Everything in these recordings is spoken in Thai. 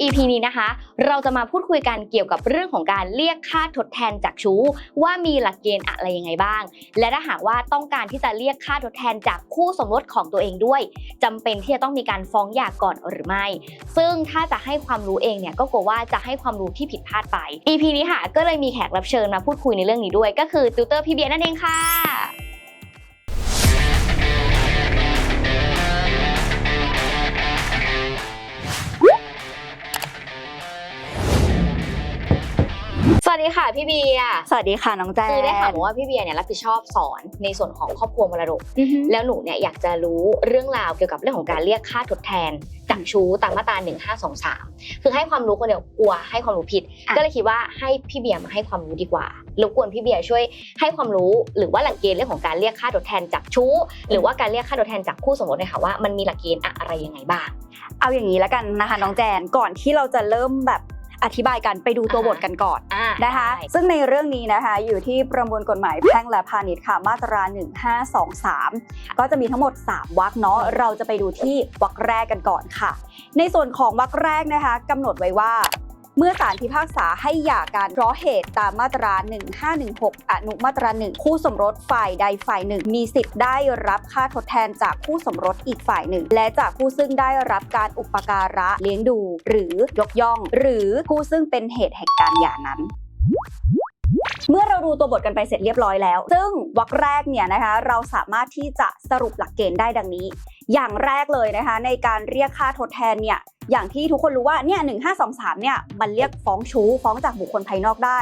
EP นี้นะคะ เราจะมาพูดคุยกันเกี่ยวกับเรื่องของการเรียกค่าทดแทนจากชู้ ว่ามีหลักเกณฑ์อะไรยังไงบ้าง และถ้าหากว่าต้องการที่จะเรียกค่าทดแทนจากคู่สมรสของตัวเองด้วยจำเป็นที่จะต้องมีการฟ้องหย่าก่อนหรือไม่ ซึ่งถ้าจะให้ความรู้เองเนี่ยก็กลัวว่าจะให้ความรู้ที่ผิดพลาดไป EP นี้ค่ะก็เลยมีแขกรับเชิญมาพูดคุยในเรื่องนี้ด้วย ก็คือติวเตอร์พี่เบียร์นั่นเองค่ะ พี่เบียร์สวัสดีค่ะน้องแจนคือได้ข่าวมาว่าพี่เบียร์เนี่ยรับผิดชอบสอนในส่วนของครอบครัวมรดกอือฮึแล้วหนูเนี่ยอยากจะรู้เรื่องราวเกี่ยวกับเรื่องของการเรียกค่าทดแทนจากชู้ตามมาตรา1523 คือให้ความรู้คนเดียวกลัวให้ความรู้ผิด ก็เลยคิดว่าให้พี่เบียร์มาให้ความรู้ดีกว่ารบกวนพี่เบียร์ช่วยให้ความรู้หรือว่าหลักเกณฑ์เรื่องของการเรียกค่าทดแทนจากชู้ หรือว่าการเรียกค่าทดแทนจากคู่สมรสหน่อยค่ะว่ามันมีหลักเกณฑ์อะไรยังไงบ้าง เอาอย่างนี้แล้วกันนะคะน้องแจนก่อนที่เราจะเริ่มแบบ อธิบายกันไปดูตัวอ่าบทกันก่อนอ่านะคะได้ซึ่งในเรื่องนี้นะคะอยู่ที่ประมวลกฎหมายแพ่งและพาณิชย์ค่ะมาตรา 1523 ก็จะมีทั้งหมด 3วรรคเนาะเราจะไปดูที่วรรคแรกกันก่อนค่ะ ในส่วนของวรรคแรกนะคะกำหนดไว้ว่า เมื่อศาลพิพากษาให้หย่ากันเพราะเหตุตามมาตรา 1516 อนุมาตราหนึ่งคู่สมรสฝ่ายใดฝ่ายหนึ่ง มีสิทธิ์ได้รับค่าทดแทนจากคู่สมรสอีกฝ่ายหนึ่ง และจากผู้ซึ่งได้รับการอุปการะเลี้ยงดู หรือยกย่อง หรือผู้ซึ่งเป็นเหตุแห่งการหย่านั้นเมื่อเราดูตัวบทกันไปเสร็จเรียบร้อยแล้ว ซึ่งวรรคแรกเนี่ยนะคะ เราสามารถที่จะสรุปหลักเกณฑ์ได้ดังนี้ อย่างแรกเลยนะคะ ในการเรียกค่าทดแทนเนี่ยอย่างที่ทุกคนรู้ว่าเนี่ย1523เนี่ยมันเรียกฟ้องชู้ฟ้องจากบุคคลภายนอกได้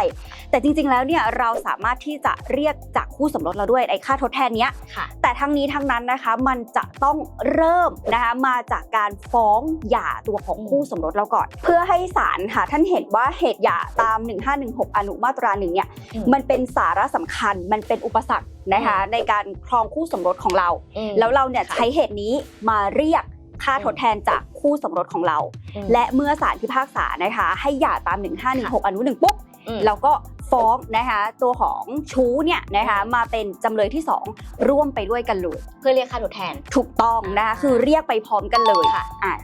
แต่จริงๆแล้วเนี่ยเราสามารถที่จะเรียกจากคู่สมรสเราด้วยไอ้ค่าทดแทนเนี้ยค่ะแต่ทั้งนี้ทั้งนั้นนะคะมันจะต้องเริ่มนะคะมาจากการฟ้องหย่าตัวของคู่สมรสเราก่อน เพื่อให้ศาลค่ะท่านเห็นว่าเหตุหย่าตาม 1516 อนุมาตราหนึ่งเนี่ยอืมมันเป็นสาระสำคัญมันเป็นอุปสรรคนะคะในการครองคู่สมรสของเราอืมแล้วเราเนี่ยค่ะใช้เหตุนี้มาเรียกค่าอืมทดแทนจากคู่สมรสของเราอืมและเมื่อศาลพิพากษานะคะ ให้หย่าตาม 1516 อนุหนึ่งปุ๊บอืมเราก็ฟ้องนะคะตัวของชู้เนี่ยนะคะมาเป็นจำเลยที่ 2 ร่วมไปด้วยกันเลยเพื่อเรียกค่าทดแทนถูกต้องนะคะอ่าคือเรียกไปพร้อมกันเลยค่ะอะ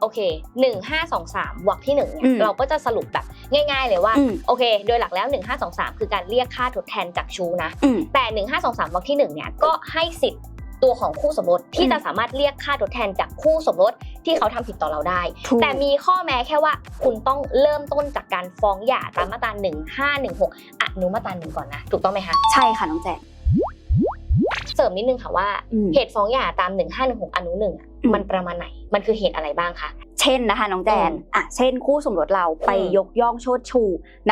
โอเคหนึ่งห้าสองสามวรรคที่หนึ่งเนี่อืยมเราก็จะสรุปแบบง่าย ๆ เลยว่าอืมโอเค โดยหลักแล้ว 1523 คือการเรียกค่าทดแทนจากชู้นะอืมแต่ 1523วรรคที่1เนี่ยก็ให้สิทธิ์ ตัวของคู่สมรสที่อืมจะสามารถเรียกค่าทดแทนจากคู่สมรสที่เขาทำผิดต่อเราได้ถูกแต่มีข้อแม้แค่ว่าคุณต้องเริ่มต้นจากการฟ้องหย่าตามมาตรา1516อนุมาตราหนึ่งก่อนนะ ถูกต้องไหมคะ ใช่ค่ะ น้องแจนเสริมนิดนึงค่ะว่าอืมเหตุฟ้องหย่าตาม 1516อนุหนึ่งอะอืมมันประมาณไหน มันคือเหตุอะไรบ้างคะ เช่นนะคะน้องแจนอืมอะเช่น คู่สมรสเราไปอืมยกย่องโชดชู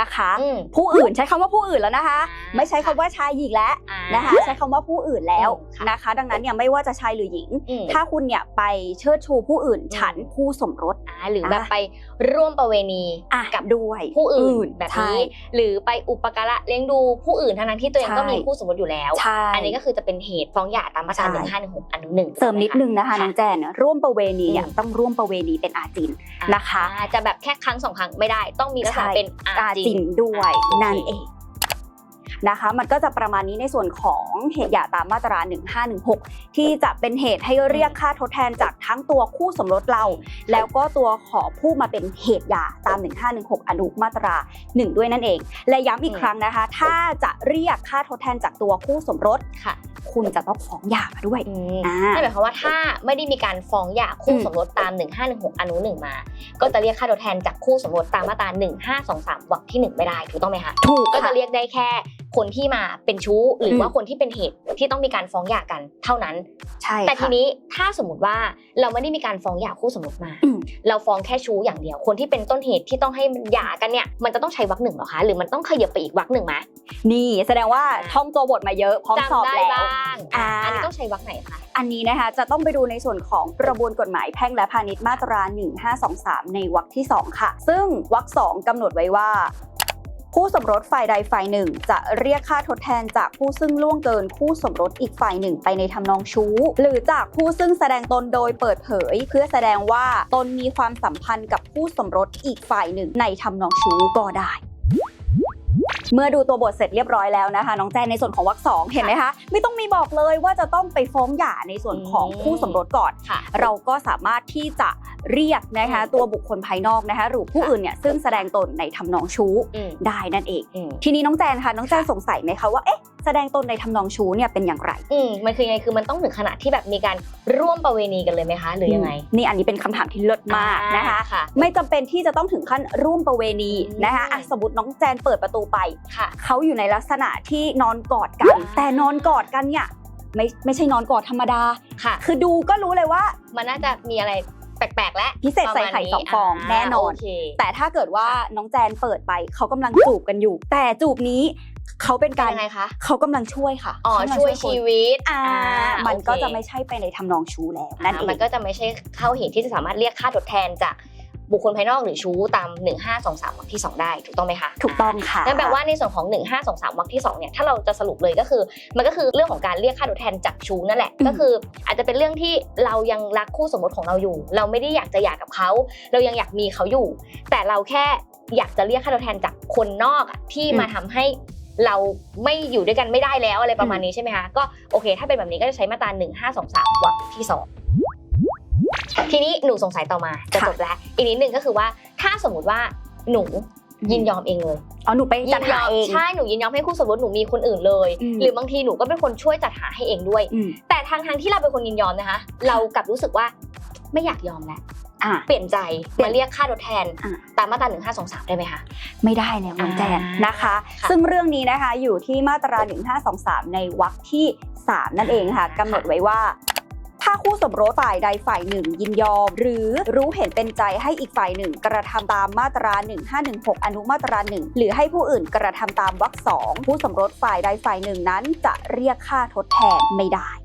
นะคะอืมผู้อื่นใช้คำว่าผู้อื่นแล้วนะคะอ่าไม่ใช้คำว่าชายหญิงแล้วอ่านะคะ ใช้คำว่าผู้อื่นแล้วอืมค่ะนะคะ ดังนั้นเนี่ยไม่ว่าจะชายหรือหญิงอืมถ้าคุณเนี่ยไปเชิดชูผู้อื่นอืมฉันคู่สมรสอ่าหรือแบบอะไปร่วมประเวณีอะกับด้วยผู้อื่นแบบใช่นี้หรือไปอุปการะเลี้ยงดูผู้อื่นทั้งนั้นที่ตัวเองใช่ก็มีคู่สมรสอยู่แล้วใช่อันนี้ก็คือจะเป็นเหตุฟ้องหย่าตามมาตราใช่หนึ่งห้าหนึ่งหกอนุหนึ่งเสริมนิดนึงนะคะค่ะน้องแจนเนี่ยร่วมประเวณีอืมอย่างต้องร่วมประเวณีเป็นอาจินนะคะอ่าจะแบบแค่ครั้งสองครั้งไม่ได้ ต้องมีลักษณะใช่เป็นอาอาจิจินนด้วยอะโอเคนั่นเองนะคะมันก็จะประมาณนี้ในส่วนของเหตุหย่าตามมาตรา 1516 ที่จะเป็นเหตุให้เรียกค่าทดแทนจากทั้งตัวคู่สมรสเรา แล้วก็ตัวขอผู้มาเป็นเหตุหย่าตาม 1516 อนุมาตรา 1 ด้วยนั่นเอง และย้ำอีกครั้งนะคะ ถ้าจะเรียกค่าทดแทนจากตัวคู่สมรสค่ะ คุณจะต้องฟ้องหย่ามาด้วยอืมอ่านั่นหมายความว่าถ้าไม่ได้มีการฟ้องหย่าคู่อืมสมรสตาม 1516อนุหนึ่งมา ก็จะเรียกค่าทดแทนจากคู่สมรสตามมาตรา1523วรรคที่หนึ่งไม่ได้ถูกต้องไหมคะถูกก็จะค่ะเรียกได้แค่คนที่มาเป็นชู้หรือว่าอืมคนที่เป็นเหตุที่ต้องมีการฟ้องหย่ากันเท่านั้นใช่แต่ทีค่ะนี้ถ้าสมมติว่าเราไม่ได้มีการฟ้องหย่าคู่สมรสมาอืมเราฟ้องแค่ชู้อย่างเดียว คนที่เป็นต้นเหตุที่ต้องให้มันหย่ากันเนี่ยมันจะต้องใช้วรรคหนึ่งเหรอคะหรือมันต้องขยับไปอีกวรรคหนึ่งไหมนี่แสดงว่าอ่าท่องตัวบทมาเยอะพร้อมสอบจำได้แล้วบ้าง อ่า อันนี้ต้องใช้วรรคไหนคะ อันนี้นะคะจะต้องไปดูในส่วนของประมวลกฎหมายแพ่งและพาณิชย์มาตรา 1523 ในวรรคที่ 2 ค่ะ ซึ่งวรรค2กำหนดไว้ว่าคู่สมรสฝ่ายใดฝ่ายหนึ่ง จะเรียกค่าทดแทนจากผู้ซึ่งล่วงเกินคู่สมรสอีกฝ่ายหนึ่งไปในทำนองชู้ หรือจากผู้ซึ่งแสดงตนโดยเปิดเผย เพื่อแสดงว่าตนมีความสัมพันธ์กับผู้สมรสอีกฝ่ายหนึ่งในทำนองชู้ก็ได้ เมื่อดูตัวบทเสร็จเรียบร้อยแล้วนะคะ น้องแจนในส่วนของวรรคสองเห็นไหมคะไม่ต้องมีบอกเลยว่าจะต้องไปฟ้องหย่าในส่วนของอืมคู่สมรสก่อน ค่ะ เราก็สามารถที่จะเรียกนะคะอืมตัวบุคคลภายนอกนะคะหรือผู้ค่ะอื่นเนี่ยซึ่งแสดงตนในทำนองชู้อืมได้นั่นเอง อืม ทีนี้น้องแจนค่ะน้องแจนสงสัยไหมคะว่าเอ๊ะ แสดงตนในทำนองชู้เนี่ยเป็นอย่างไร อืมมันคือยังไงคือมันต้องถึงขนาดที่แบบมีการร่วมประเวณีกันเลยไหมคะ หรือยังไง นี่อันนี้เป็นคำถามที่เลิศมากนะคะอ่าค่ะไม่จำเป็นที่จะต้องถึงขั้นร่วมประเวณีอืมนะคะอะสมมติน้องแจนเปิดประตูไปค่ะเขาอยู่ในลักษณะที่นอนกอดกันอ่าแต่นอนกอดกันเนี่ยไม่ไม่ใช่นอนกอดธรรมดาค่ะ คือดูก็รู้เลยว่า มันน่าจะมีอะไรแปลกๆ และพิเศษใส่ไข่สองฟองแน่นอนโเคแต่ถ้าเกิดว่าน้องแจนเปิดไปเขากำลังจูบกันอยู่ แต่จูบนี้ เขาเป็นการยังไงคะเขากำลังช่วยค่ะอ๋อเขากำลังช่วยคนชีวิตอ่าอ่ามันโอเคก็จะไม่ใช่ไปในทำนองชูแล้วนั่นเออ่างมันก็จะไม่ใช่เข้าเหตุที่จะสามารถเรียกค่าทดแทนจากบุคคลภายนอกหรือชู้ตาม 1523วรรคที่ 2 ได้ถูกต้องไหมคะถูกต้องค่ะนั่นแปลว่าในส่วนของ 1523วรรคที่2เนี่ยถ้าเราจะสรุปเลยก็คือ มันก็คือเรื่องของการเรียกค่าทดแทนจากชู้นั่นแหละอืมก็คือ อาจจะเป็นเรื่องที่เรายังรักคู่สมรสของเราอยู่ เราไม่ได้อยากจะหย่ากับเขา เรายังอยากมีเขาอยู่ แต่เราแค่อยากจะเรียกค่าทดแทนจากคนนอกอะที่มาทำให้ เราไม่อยู่ด้วยกันไม่ได้แล้วอะไรประมาณนี้ใช่ไหมคะก็โอเค ถ้าเป็นแบบนี้ก็จะใช้มาตรา1523วรรคที่สองทีนี้หนูสงสัยต่อมาจะค่ะจบแล้ว อีกนิดนึงก็คือว่าถ้าสมมุติว่าหนูยินยอมเองเลยอ๋อหนูไปยิจัดนยหาอมเองใช่หนูยินยอมให้คู่สมรสหนูมีคนอื่นเลยอืมหรือบางทีหนูก็เป็นคนช่วยจัดหาให้เองด้วยอืมแต่ทางทางๆที่เราเป็นคนยินยอมนะคะ เรากลับรู้สึกว่าไม่อยากยอมแล้ว อะเปลี่ยนใจเปลี่ยมานเรียกค่าทดแทน อะ ตามมาตราหนึ่งห้าสองสามได้ไหมคะ ไม่ได้แล้วน้องแจนอ่านนะคะ ค่ะซึ่งเรื่องนี้นะคะอยู่ที่มาตรา 1523 ในวรรคที่ 3 นั่นเองค่ะ กำหนดไว้ว่า ถ้าคู่สมรสฝ่ายใดฝ่ายหนึ่ง ยินยอม หรือรู้เห็นเป็นใจให้อีกฝ่ายหนึ่ง กระทำตามมาตรา 1516 อนุมาตราหนึ่งหรือให้ผู้อื่นกระทำตามวรรคสองผู้สมรสฝ่ายใดฝ่ายหนึ่งนั้นจะเรียกค่าทดแทนไม่ได้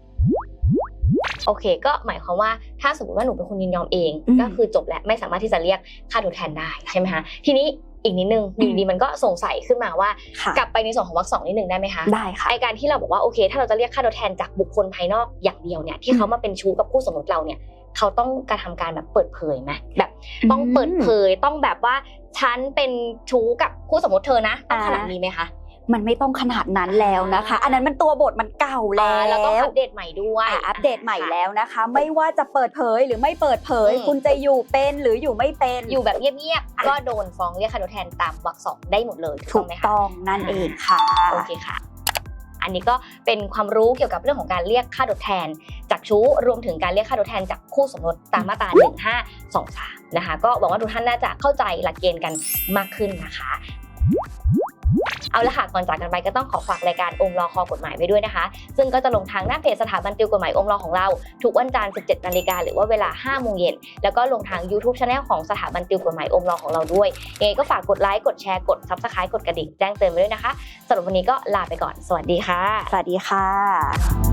โอเค ก็หมายความว่าถ้าสมมติว่าหนูเป็นคนยินยอมเองอืมก็คือจบแล้วไม่สามารถที่จะเรียกค่าทดแทนได้ใช่ไหมคะทีนี้อีกนิดนึงอยู่ดีมันก็สงสัยขึ้นมาว่าค่ะกลับไปในส่วนของวรรคสองนิดนึงได้ไหมคะได้ค่ะไอการที่เราบอกว่าโอเค ถ้าเราจะเรียกค่าทดแทนจากบุคคลภายนอกอย่างเดียวเนี่ยที่เขามาเป็นชู้กับคู่สมรสเราเนี่ยเขาต้องกระทำการแบบเปิดเผยไหมแบบต้องเปิดเผยต้องแบบว่าฉันเป็นชู้กับคู่สมรสเธอนะต้องขนาดนี้ไหมคะ มันไม่ต้องขนาดนั้นแล้วนะคะ อันนั้นมันตัวบทมันเก่าแล้อ่าเราต้องวอัปเดตใหม่ด้วยอะอัปเดตใหม่แล้วนะคะ ไม่ว่าจะเปิดเผยหรือไม่เปิดเผยอืมคุณจะอยู่เป็นหรืออยู่ไม่เป็นอยู่แบบเงียบๆก็โดนฟ้องเรียกค่าทดแทนตามวรรคสองได้หมดเลยถูกถูต้องกไหมคะต้องนั่นเองค่ะโอเคค่ะอันนี้ก็เป็นความรู้เกี่ยวกับเรื่องของการเรียกค่าทดแทน จากชู้รวมถึงการเรียกค่าทดแทนจากคู่สมรสตามมาตรา 1523 นะคะ ก็หวังว่าทุกท่านน่าจะเข้าใจหลักเกณฑ์กันมากขึ้นนะคะ เอาละค่ะก่อนจากกันไปก็ต้องขอฝากรายการองค์รอคอกฎหมายไว้ด้วยนะคะ ซึ่งก็จะลงทางหน้าเพจสถาบันติวกฎหมายองค์รอของเรา ทุกวันจันทร์ 17 นาฬิกาหรือว่าเวลา 5 โมงเย็น แล้วก็ลงทาง YouTube c h anel ของสถาบันติวกฎหมายองค์รอของเราด้วยยังไงก็ฝากกดไลค์กดแชร์กดซับสไครต์กดกระดิ่งแจ้งเตือนไว้ด้วยนะคะสำหรับวันนี้ก็ลาไปก่อน สวัสดีค่ะ สวัสดีค่ะ